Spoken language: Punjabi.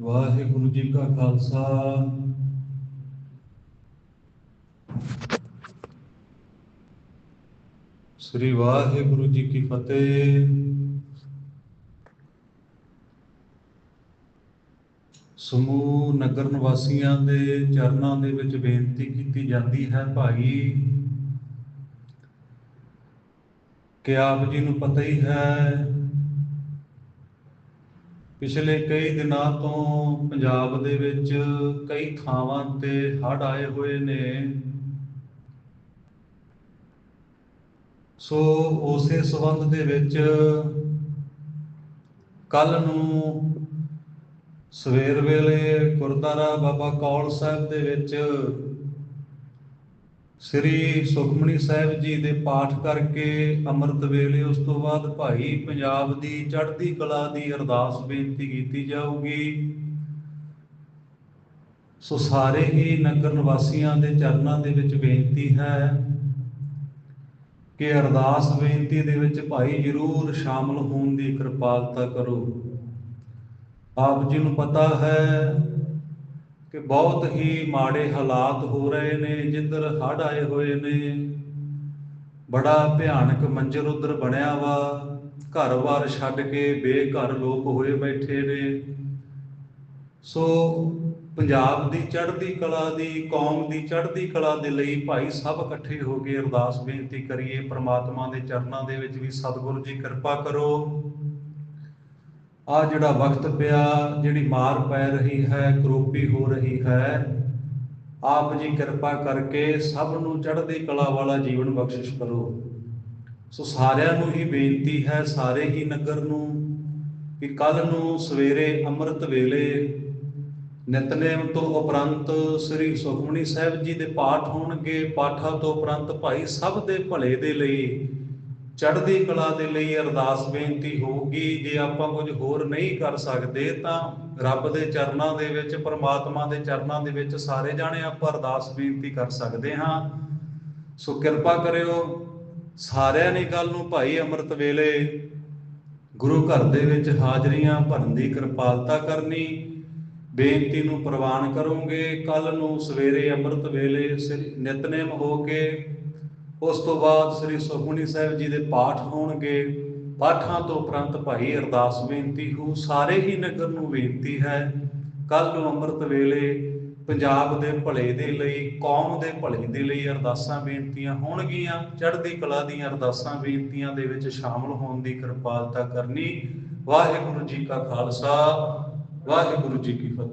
ਵਾਹਿਗੁਰੂ ਜੀ ਕਾ ਖਾਲਸਾ। ਸ੍ਰੀ ਵਾਹਿਗੁਰੂ ਜੀ ਕੀ ਫਤਿਹ। ਸਮੂਹ ਨਗਰ ਨਿਵਾਸੀਆਂ ਦੇ ਚਰਨਾਂ ਦੇ ਵਿੱਚ ਬੇਨਤੀ ਕੀਤੀ ਜਾਂਦੀ ਹੈ ਭਾਈ, ਕਿ ਆਪ ਜੀ ਨੂੰ ਪਤਾ ਹੀ ਹੈ ਪਿਛਲੇ ਕਈ ਦਿਨਾਂ ਤੋਂ ਪੰਜਾਬ ਦੇ ਵਿੱਚ ਕਈ ਥਾਵਾਂ ਤੇ ਹੜ੍ਹ ਆਏ ਹੋਏ ਨੇ। ਸੋ ਉਸੇ ਸਬੰਧ ਦੇ ਵਿੱਚ ਕੱਲ ਨੂੰ ਸਵੇਰ ਵੇਲੇ ਗੁਰਦੁਆਰਾ ਬਾਬਾ ਕੌਲ ਸਾਹਿਬ ਦੇ ਵਿੱਚ ਸ੍ਰੀ ਸੁਖਮਨੀ ਸਾਹਿਬ ਜੀ ਦੇ ਪਾਠ ਕਰਕੇ ਅੰਮ੍ਰਿਤ ਵੇਲੇ ਉਸ ਤੋਂ ਬਾਅਦ ਭਾਈ ਪੰਜਾਬ ਦੀ ਚੜ੍ਹਦੀ ਕਲਾ ਦੀ ਅਰਦਾਸ ਬੇਨਤੀ ਕੀਤੀ ਜਾਊਗੀ। ਸੋ ਸਾਰੇ ਹੀ ਨਗਰ ਨਿਵਾਸੀਆਂ ਦੇ ਚਰਨਾਂ ਦੇ ਵਿੱਚ ਬੇਨਤੀ ਹੈ ਕਿ ਅਰਦਾਸ ਬੇਨਤੀ ਦੇ ਵਿੱਚ ਭਾਈ ਜਰੂਰ ਸ਼ਾਮਲ ਹੋਣ ਦੀ ਕਿਰਪਾਲਤਾ ਕਰੋ। ਆਪ ਜੀ ਨੂੰ ਪਤਾ ਹੈ ਕਿ ਬਹੁਤ ਹੀ ਮਾੜੇ ਹਾਲਾਤ ਹੋ ਰਹੇ ਨੇ, ਜਿੱਧਰ ਹੜ੍ਹ ਆਏ ਹੋਏ ਨੇ। ਬੜਾ ਭਿਆਨਕ ਮੰਜ਼ਰ ਉਧਰ ਬਣਿਆ ਵਾ। ਘਰ-ਬਾਰ ਛੱਡ ਕੇ ਬੇਘਰ ਲੋਕ ਹੋਏ ਬੈਠੇ ਨੇ। ਸੋ ਪੰਜਾਬ ਦੀ ਚੜ੍ਹਦੀ ਕਲਾ ਦੀ, ਕੌਮ ਦੀ ਚੜ੍ਹਦੀ ਕਲਾ ਦੇ ਲਈ ਭਾਈ ਸਭ ਇਕੱਠੇ ਹੋ ਕੇ ਅਰਦਾਸ ਬੇਨਤੀ ਕਰੀਏ, ਪ੍ਰਮਾਤਮਾ ਦੇ ਚਰਨਾਂ ਦੇ ਵਿੱਚ ਵੀ ਸਤਿਗੁਰੂ ਜੀ ਕਿਰਪਾ ਕਰੋ। ਆ ਜਿਹੜਾ ਵਕਤ ਪਿਆ, ਜਿਹੜੀ ਮਾਰ ਪੈ ਰਹੀ ਹੈ, ਕਰੋਪੀ ਹੋ ਰਹੀ ਹੈ, ਆਪ ਜੀ ਕਿਰਪਾ ਕਰਕੇ ਸਭ ਨੂੰ ਚੜ੍ਹਦੀ ਕਲਾ ਵਾਲਾ ਜੀਵਨ ਬਖਸ਼ਿਸ਼ ਕਰੋ। ਸੋ ਸਾਰਿਆਂ ਨੂੰ ਹੀ ਬੇਨਤੀ ਹੈ, ਸਾਰੇ ਹੀ ਨਗਰ ਨੂੰ, ਕਿ ਕੱਲ ਨੂੰ ਸਵੇਰੇ ਅੰਮ੍ਰਿਤ ਵੇਲੇ ਨਿਤਨੇਮ ਤੋਂ ਉਪਰੰਤ ਸ੍ਰੀ ਸੁਖਮਨੀ ਸਾਹਿਬ ਜੀ ਦੇ ਪਾਠ ਹੋਣਗੇ। ਪਾਠਾਂ ਤੋਂ ਉਪਰੰਤ ਭਾਈ ਸਭ ਦੇ ਭਲੇ ਦੇ ਲਈ ਚੜ੍ਹਦੀ ਕਲਾ ਦੇ ਲਈ ਅਰਦਾਸ ਬੇਨਤੀ ਹੋਊਗੀ, ਜੇ ਆਪਾਂ ਕੁਝ ਹੋਰ ਨਹੀਂ ਕਰ ਸਕਦੇ, ਤਾਂ ਰੱਬ ਦੇ ਚਰਨਾਂ ਦੇ ਵਿੱਚ, ਪਰਮਾਤਮਾ ਦੇ ਚਰਨਾਂ ਦੇ ਵਿੱਚ ਸਾਰੇ ਜਾਣੇ ਆਪਾਂ ਅਰਦਾਸ ਬੇਨਤੀ ਕਰ ਸਕਦੇ ਹਾਂ। ਸੋ ਕਿਰਪਾ ਕਰਿਓ, ਸਾਰਿਆਂ ਨੇ ਕੱਲ ਨੂੰ ਭਾਈ ਅੰਮ੍ਰਿਤ ਵੇਲੇ ਗੁਰੂ ਘਰ ਦੇ ਵਿੱਚ ਹਾਜ਼ਰੀਆਂ ਭਰਨ ਦੀ ਕਿਰਪਾਲਤਾ ਕਰਨੀ, ਬੇਨਤੀ ਨੂੰ ਪ੍ਰਵਾਨ ਕਰੋਗੇ। ਕੱਲ ਨੂੰ ਸਵੇਰੇ ਅੰਮ੍ਰਿਤ ਵੇਲੇ ਸ੍ਰੀ ਨਿਤਨੇਮ ਹੋ ਕੇ ਉਸ ਤੋਂ ਬਾਅਦ ਸ੍ਰੀ ਸੁਖਮਨੀ ਸਾਹਿਬ ਜੀ ਦੇ ਪਾਠ ਹੋਣਗੇ। ਪਾਠਾਂ ਤੋਂ ਉਪਰੰਤ ਭਾਈ ਅਰਦਾਸ ਬੇਨਤੀ ਹੋ ਸਾਰੇ ਹੀ ਨਗਰ ਨੂੰ ਬੇਨਤੀ ਹੈ ਕੱਲ ਨੂੰ ਅੰਮ੍ਰਿਤ ਵੇਲੇ ਪੰਜਾਬ ਦੇ ਭਲੇ ਦੇ ਲਈ, ਕੌਮ ਦੇ ਭਲੇ ਦੇ ਲਈ ਅਰਦਾਸਾਂ ਬੇਨਤੀਆਂ ਹੋਣਗੀਆਂ। ਚੜ੍ਹਦੀ ਕਲਾ ਦੀਆਂ ਅਰਦਾਸਾਂ ਬੇਨਤੀਆਂ ਦੇ ਵਿੱਚ ਸ਼ਾਮਲ ਹੋਣ ਦੀ ਕਿਰਪਾਲਤਾ ਕਰਨੀ। ਵਾਹਿਗੁਰੂ ਜੀ ਕਾ ਖਾਲਸਾ, ਵਾਹਿਗੁਰੂ ਜੀ ਕੀ ਫਤਿਹ।